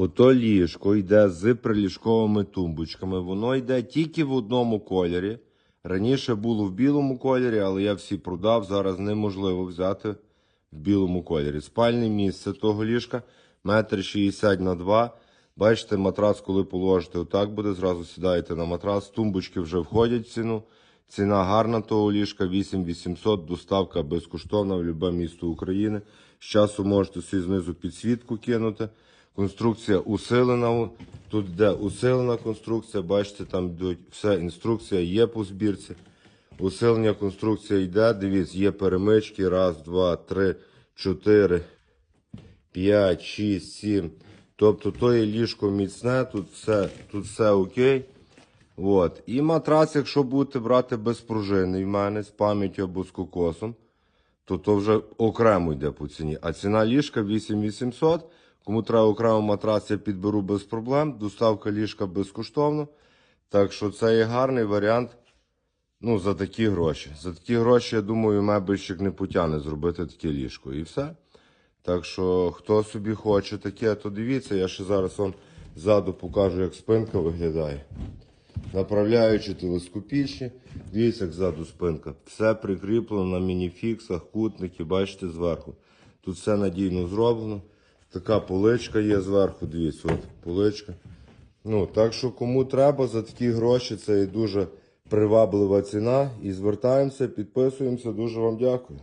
Ото ліжко йде з приліжковими тумбочками. Воно йде тільки в одному кольорі. Раніше було в білому кольорі, але я всі продав. Зараз неможливо взяти в білому кольорі. Спальне місце того ліжка метр шістдесят на два. Бачите, матрас, коли положите, отак буде. Зразу сідаєте на матрас. Тумбочки вже входять в ціну. Ціна гарна того ліжка 8800, доставка безкоштовна в будь-яке місто України. З часу можете собі знизу підсвітку кинути. Конструкція усилена. Тут йде усилена конструкція. Бачите, там йдуть вся інструкція є по збірці. Усилення конструкція йде. Дивіться, є перемички. Раз, два, три, чотири, п'ять, шість, сім. Тобто то є ліжко міцне, тут все, тут все окей. От. І матрац, якщо будете брати безпружинний в мене з пам'яттю або з кокосом, то то вже окремо йде по ціні. А ціна ліжка 8800. Кому треба окремо матрац, я підберу без проблем. Доставка ліжка безкоштовно. Так що це є гарний варіант. Ну, за такі гроші. За такі гроші, я думаю, мебельщик не потягне зробити таке ліжко. І все. Так що, хто собі хоче таке, то дивіться, я ще зараз вам ззаду покажу, як спинка виглядає. Направляючи телескопічні, дивіться, як ззаду спинка. Все прикріплено на мініфіксах, кутники, бачите, зверху. Тут все надійно зроблено. Така поличка є зверху, дивіться, от поличка. Ну, так що кому треба за такі гроші, це і дуже приваблива ціна. І звертаємося, підписуємося. Дуже вам дякую.